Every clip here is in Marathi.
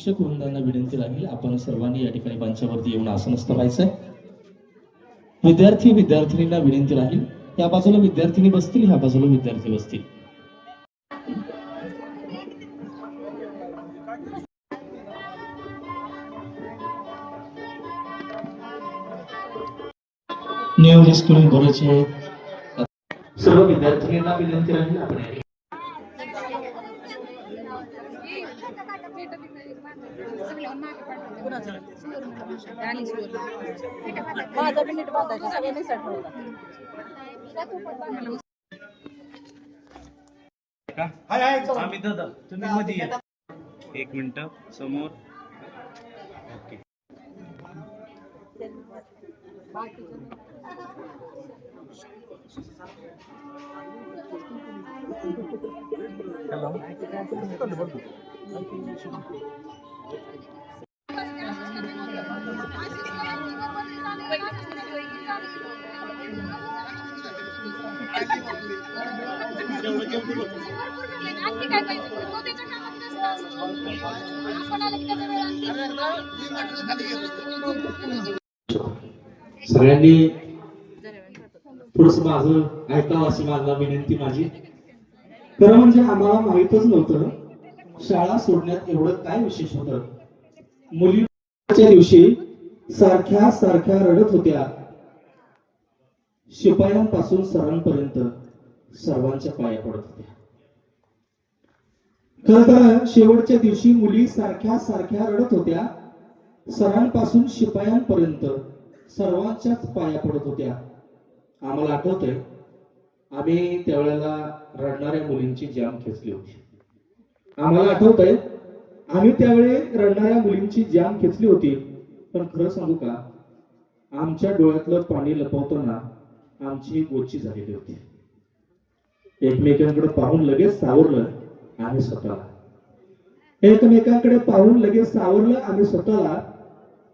शिक्षक वृंदांना विनंती लागेल आपण सर्वांनी या ठिकाणी मंचावरती येऊन आसनस्थ व्हायचंय विद्यार्थी विद्यार्थिनींना विनंती राहील या बाजूला विद्यार्थिनी बसतील ह्या बाजूला विद्यार्थी बसतील. निवडी स्कूल सर्व विद्यार्थिनींना विनंती राहील आपण या ठिकाणी माझा पण नीट बांधायचा सगळ्यांनी सेट होता. आम्ही दादा तुम्ही मध्ये या. एक मिनिट समोर. ओके. सगळ्यांनी थोडस माझं ऐकावं अशी माझा विनंती माझी. खरं म्हणजे आम्हाला माहितच नव्हतं शाळा सोडण्यात एवढं काय विशेष होतं. मुलीच्या दिवशी सारख्या सारख्या रडत होत्या. शिपायांपासून सरांपर्यंत सर्वांच्या पाया पडत होत्या. खर तर शेवटच्या दिवशी मुली सारख्या सारख्या रडत होत्या. सरांपासून शिपायांपर्यंत सर्वांच्याच पाया पडत होत्या. आम्हाला आठवतंय आम्ही त्यावेळेला रडणाऱ्या मुलींची जाम खेचली होती. आम्हाला आठवतंय आम्ही त्यावेळी रडणाऱ्या मुलींची जाम खेचली होती. पण खरं सांगू का आमच्या डोळ्यातलं पाणी लपवताना आमची गोची झालेली होती. एकमेकांकडे पाहून लगेच सावरलं आम्ही स्वतःला. एकमेकांकडे पाहून लगेच सावरलं आम्ही स्वतःला.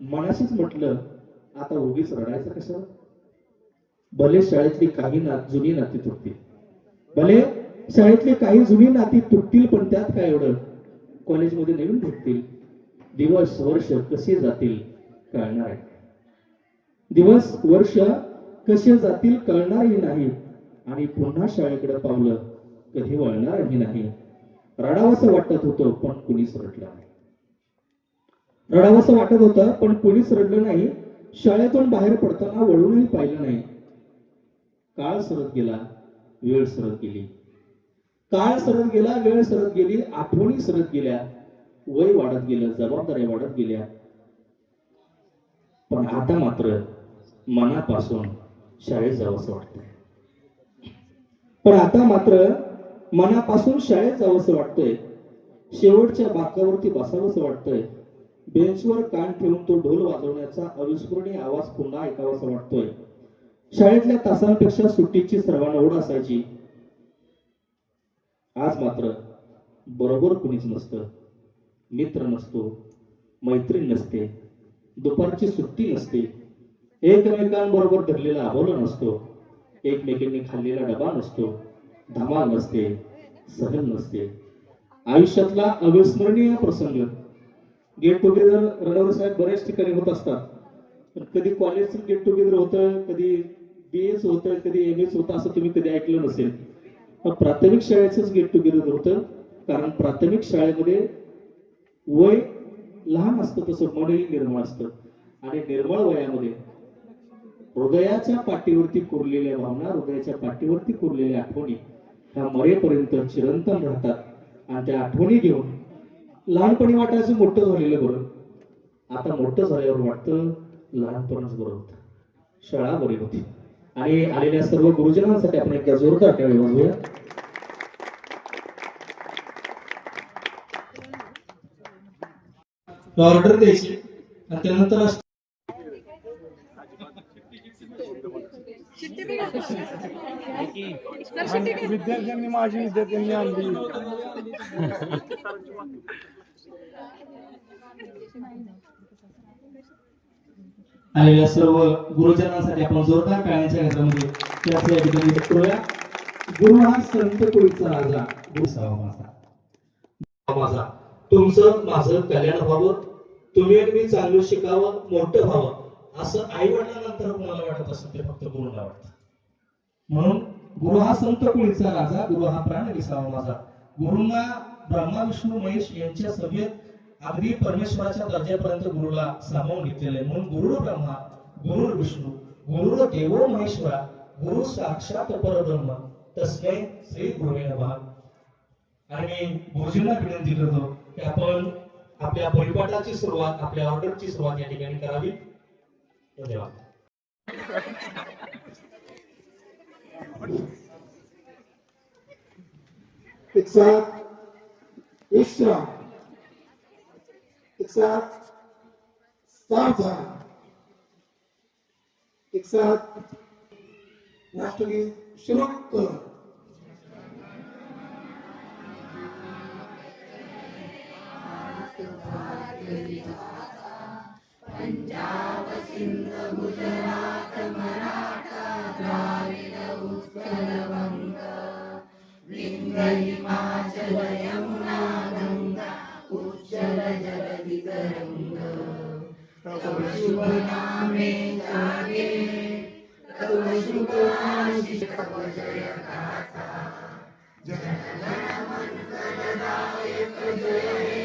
मनाशीच म्हटलं आता उगीच रडायचं कसं भले शाळेतली काही ना जुनी नाती तुटतील. भले शाळेतली काही जुनी नाती तुटतील पण त्यात काय एवढं? कॉलेजमध्ये नवीन भेटतील. दिवस वर्ष कसे जातील कळणार आहे. दिवस वर्ष कसे जातील कळणारही नाही. आणि पुन्हा शाळेकडे पावलं कधी वळणारही नाही. रडावंसं वाटत होतं पण कुणीच रडलं नाही. रडावंसं वाटत होतं पण कुणीच रडलं नाही. शाळेतून बाहेर पडताना वळूनही पाहिलं नाही. काळ सरत गेला वेळ सरत गेली. काळ सरत गेला वेळ सरत गेली आठवणी सरत गेल्या. वय वाढत गेलं जबाबदाऱ्या वाढत गेल्या. पण आता मात्र मनापासून शाळेत जावंसं वाटतंय. पण आता मात्र मनापासून शाळेत जावंसं वाटतंय. शेवटच्या बाकावरती बसावंसं वाटतंय. बेंचवर कान ठेवून तो ढोल वाजवण्याचा अविस्मरणीय आवाज पुन्हा ऐकावासा वाटतोय. शाळेतल्या तासांपेक्षा सुट्टीची सर्वांना ओढ असायची. आज मात्र बरोबर कुणीच नसतं. मित्र नसतो. मैत्रीण नसते. दुपारची सुट्टी नसते. एकमेकांबरोबर धरलेला अबोला नसतो. एकमेकांनी खाल्लेला डबा नसतो. धमाल नसते. सहन नसते. आयुष्यातला अविस्मरणीय प्रसंग. गेट टुगेदर रणवर साहेब बऱ्याच ठिकाणी होत असतात. पण कधी कॉलेजचं गेट टुगेदर होतं कधी बी एच होतं कधी एम एच होतं असं तुम्ही कधी ऐकलं नसेल. प्राथमिक शाळेचंच गेट टुगेदर होतं. कारण प्राथमिक शाळेमध्ये वय लहान असतं तसं मनही निर्मळ असतं. आणि निर्मळ वयामध्ये हृदयाच्या पाठीवरती कोरलेल्या भावना हृदयाच्या पाठीवरती कोरलेल्या आठवणी ह्या मरेपर्यंत चिरंतन राहतात. आणि त्या आठवणी घेऊन लहानपणी वाटायचं मोठं झालेलं बरं. आता मोठं झाल्यावर वाटतं लहानपणच बरं होतं. शाळा बरी होती. आणि आलेल्या सर्व गुरुजनांसाठी आपण एकदा जोरदार टाळी वाजवूया ऑर्डर द्यायची. आणि त्यानंतर विद्यार्थ्यांनी माझी विद्यार्थ्यांनी आणली. आलेल्या सर्व गुरुजनांसाठी आपण जोरदार टाळ्यांच्या गजरामध्ये त्याच या ठिकाणी करूया गुरु हा संत कोळीचा राजा गुरु सावा माझा. माझा. तुमचं माझं कल्याण व्हावं. तुम्ही आणि मी चांगलं शिकावं मोठं व्हावं. असं आई वडिलांनंतर कुणाला वाटत असतं ते फक्त गुरुला वाटत. म्हणून गुरु हा संत कुळीचा राजा गुरु हा प्राण विसावा माझा. गुरुंना ब्रह्मा विष्णू महेश यांच्या सभेत अगदी परमेश्वराच्या दर्जापर्यंत गुरुला सामावून घेतलेले म्हणून गुरु ब्रह्मा गुरु विष्णू गुरु देवो महेश्वरा गुरु साक्षात परब्रह्म तस्मै श्री गुरुवे नमः. आणि गुरुजींना विनंती करतो की आपण आपल्या परिपाठाची सुरुवात आपल्या ऑर्डरची सुरुवात या ठिकाणी करावी. では。Exakt. Extra. Exakt. Starta. Exakt. Nachtige Schritte. Gujarat Maratha Dravid Utkal वंग Vindhya Himachal Yamuna Ganga उज्जल जगदि गंग तव शुभ धन्यवाद एक साथ एक्स्ट्रा एक साथ सावधान एक साथ मंगल दायक जय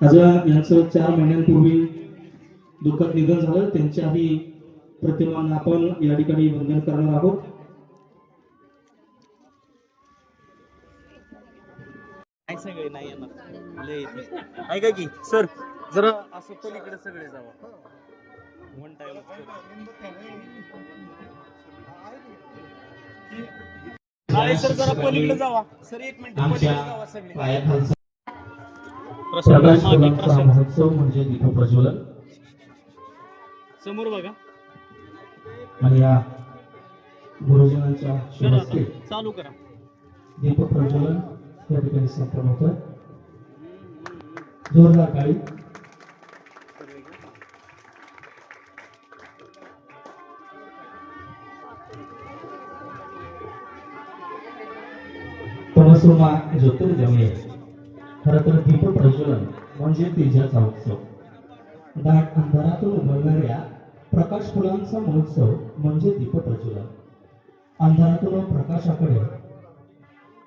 आज यांचं चार महिन्यांपूर्वी दुःखात निधन झालं. त्यांच्याही प्रतिमान आपण या ठिकाणी वंदन करणार आहोत. नाही सगळे नाही येणार. ऐका की सर जरा असं पलीकडे सगळे जावा. वन टाइम सर जरा पलीकडे जावा. सर एक मिनिट आमच्या पलीकडे जावा सगळे. पायाखालचा प्रसाद प्रकाश मागे फुलांचा प्रसाद. महोत्सव म्हणजे दीपप्रज्वलन समोर बघा. आणि या गुरुजनांच्या करा शुभस्ते आता. चालू करा. दीपप्रज्वलन या ठिकाणी संपन्न होतं जोरदार काळी पन्नास किंवा ज्योतिर्गमय तर दीप प्रज्वलन म्हणजे तेजाचा उत्सव. दाट अंधारातून उमलणाऱ्या प्रकाश फुलांचा महोत्सव म्हणजे दीप प्रज्वलन अंधारातून प्रकाशाकडे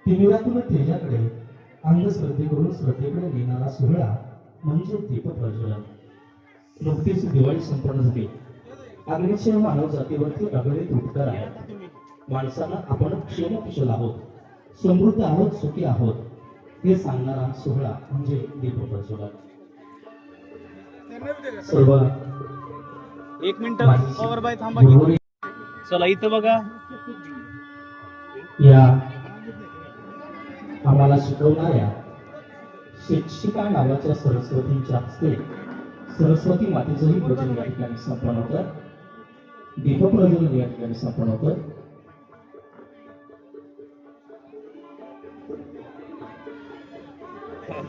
तिमिरातून तेजाकडे अंधश्रद्धेकडून श्रद्धेकडे नेणारा सोहळा म्हणजे दीप प्रज्वलन नुकतीच दिवाळी संपन्न झाली. अग्निशय मानव जातीवरती अगणित उपकार आहेत. माणसाला आपण क्षेमकुशल आहोत. समृद्ध आहोत सुखी आहोत हे सांगणारा सोहळा म्हणजे दीप प्रज्वलन सर्व एक मिनिट माझी पॉवर बाय थांबा चला इथं बघा. या आम्हाला शिकवणाऱ्या शिक्षिका नावाच्या सरस्वतींच्या हस्ते सरस्वती मातेचंही पूजन या ठिकाणी संपन्न होतं. दीपप्रज्वलन या ठिकाणी संपन्न होतं.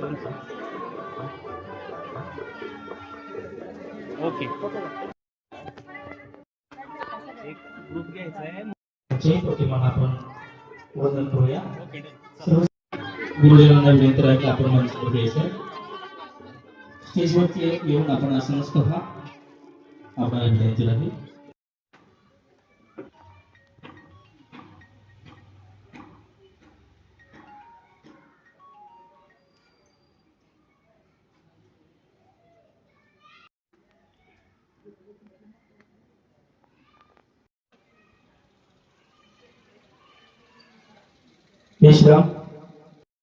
ओके. एक ग्रुप घ्यायचा आहे. प्रतिमान आपण वंदन करूया. सर्व विनंती आहे की आपण मंचावर यायचं स्टेजवरती येऊन आपण आसनस्थ व्हा. आपल्याला विनंती राहील जय श्रीराम